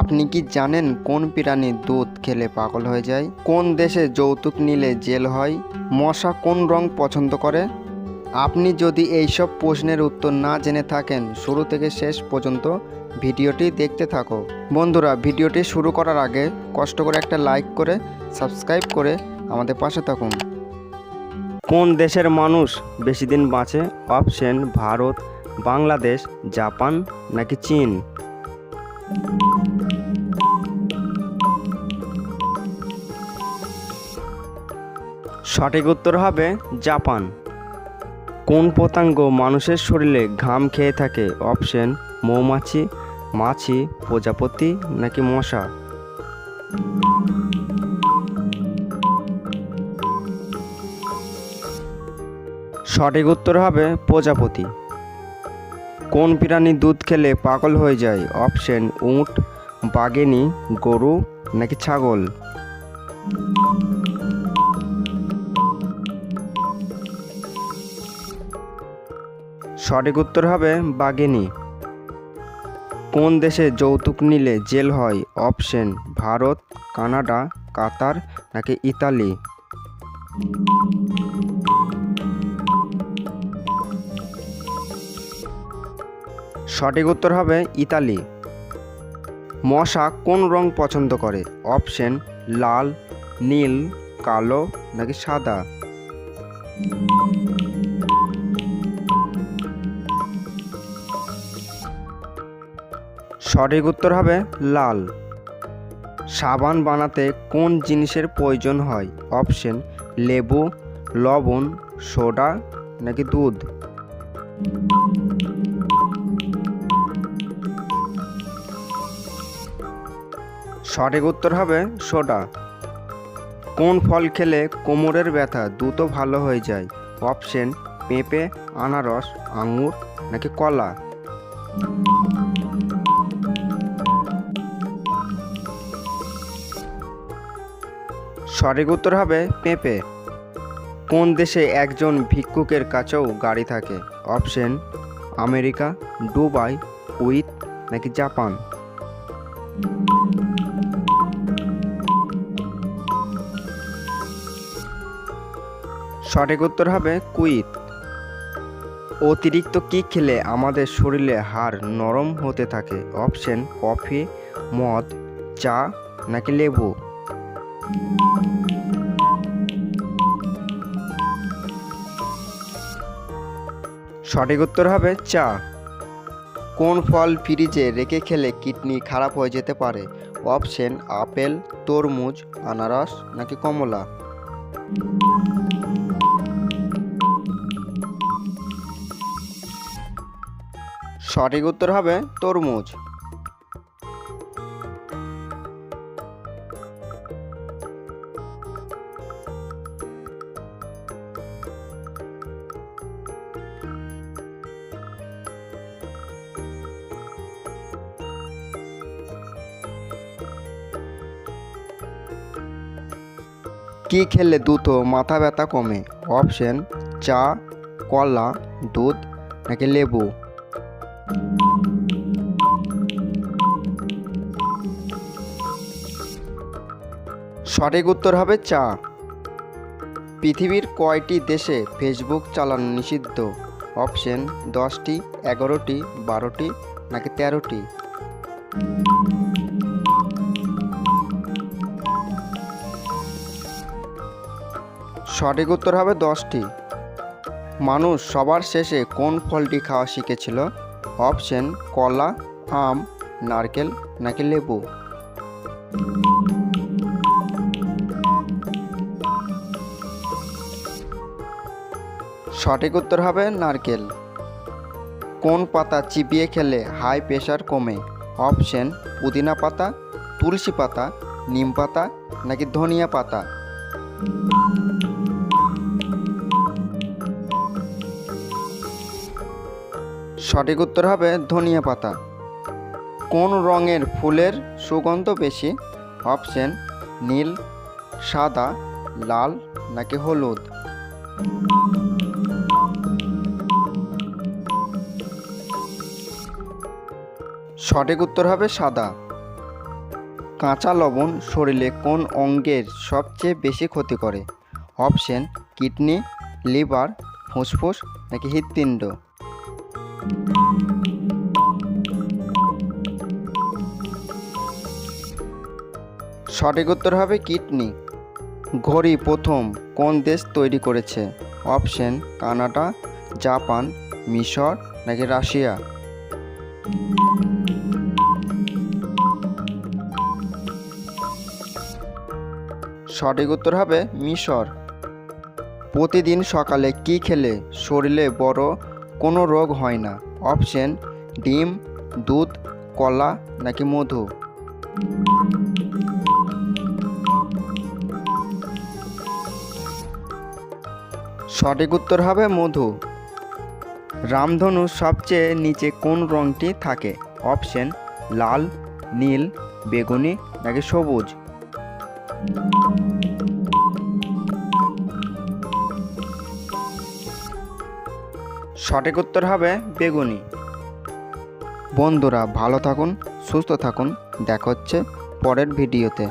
আপনি কি জানেন কোন প্রাণী দুধ খেলে পাগল হয়ে যায়? কোন দেশে যৌতুক নিলে জেল হয়? মশা কোন রং পছন্দ করে? আপনি যদি এইসব প্রশ্নের উত্তর না জেনে থাকেন, শুরু থেকে শেষ পর্যন্ত ভিডিওটি দেখতে থাকো। বন্ধুরা, ভিডিওটি শুরু করার আগে কষ্ট করে একটা লাইক করে, সাবস্ক্রাইব করে আমাদের পাশে থাকুন। কোন দেশের মানুষ বেশি দিন বাঁচে? অপশন ভারত, বাংলাদেশ, জাপান নাকি চীন? সঠিক উত্তর হবে জাপান। কোন পতঙ্গ মানুষের শরীরে ঘাম খেয়ে থাকে? অপশন, মৌমাছি, মাছি, প্রজাপতি নাকি মশা? সঠিক উত্তর হবে প্রজাপতি। কোন প্রাণী দুধ খেলে পাগল হয়ে যায়? অপশন, উট, বাঘেনি, গরু নাকি ছাগল? সঠিক উত্তর হবে বাঘেনি। কোন দেশে যৌতুক নিলে জেল হয়? অপশন, ভারত, কানাডা, কাতার নাকি ইতালি? সঠিক উত্তর হবে ইতালি। মশা কোন রং পছন্দ করে? অপশন, লাল, নীল, কালো নাকি সাদা? সঠিক উত্তর হবে লাল। সাবান বানাতে কোন জিনিসের প্রয়োজন হয়? অপশন, লেবু, লবণ, সোডা নাকি দুধ? সঠিক উত্তর হবে সোডা। কোন ফল খেলে কোমরের ব্যথা দ্রুত ভালো হয়ে যায়? অপশন, পেঁপে, আনারস, আঙুর নাকি কলা? সঠিক উত্তর হবে পেঁপে। কোন দেশে একজন ভিক্ষুকের কাছেও গাড়ি থাকে? অপশন, আমেরিকা, দুবাই কুইত নাকি জাপান? সঠিক উত্তর হবে কুইত অতিরিক্ত কি খেলে আমাদের শরীরে হাড় নরম হতে থাকে? অপশন, কফি, মদ, চা নাকি লেবু? সঠিক উত্তর হবে চা। কোন ফল ফ্রিজে রেখে খেলে কিডনি খারাপ হয়ে যেতে পারে? অপশন, আপেল, তরমুজ, আনারস নাকি কমলা? সঠিক উত্তর হবে তরমুজ। কি খেলে দ্রুত মাথা ব্যথা কমে? অপশন, চা, কলা, দুধ নাকি লেবু? সঠিক উত্তর হবে চা। পৃথিবীর কয়টি দেশে ফেসবুক চালানো নিষিদ্ধ? অপশন, দশটি, এগারোটি, বারোটি নাকি তেরোটি? সঠিক উত্তর হবে দশটি। মানুষ সবার শেষে কোন ফলটি খাওয়া শিখেছিল? অপশন, কলা, আম, নারকেল নাকি লেবু? সঠিক উত্তর হবে নারকেল। কোন পাতা চিবিয়ে খেলে হাই প্রেশার কমে? অপশন, পুদিনা পাতা, তুলসী পাতা, নিম পাতা নাকি ধনিয়া পাতা? সঠিক উত্তর হবে ধনিয়া পাতা। কোন রঙের ফুলের সুগন্ধ বেশি? অপশন, নীল, সাদা, লাল নাকি হলুদ? সঠিক উত্তর হবে সাদা। কাঁচা লবণ শরীরে কোন অঙ্গের সবচেয়ে বেশি ক্ষতি করে? অপশন, কিডনি, লিভার, ফুসফুস নাকি হৃৎপিণ্ড? সঠিক উত্তর হবে কিডনি। ঘড়ি প্রথম কোন দেশ তৈরি করেছে? অপশন, কানাডা, জাপান, মিশর নাকি রাশিয়া? সঠিক উত্তর হবে মিশর। প্রতিদিন সকালে কি খেলে? শরীরে বড় কোনো রোগ হয় না। অপশন, ডিম, দুধ, কলা নাকি মধু? সঠিক উত্তর হবে মধু। রামধনু সবচেয়ে নিচে কোন রঙটি থাকে? অপশন, লাল, নীল, বেগুনি নাকি সবুজ? সঠিক উত্তর হবে বেগুনি। বন্ধুরা ভালো থাকুন সুস্থ থাকুন। দেখা হচ্ছে পরের ভিডিওতে।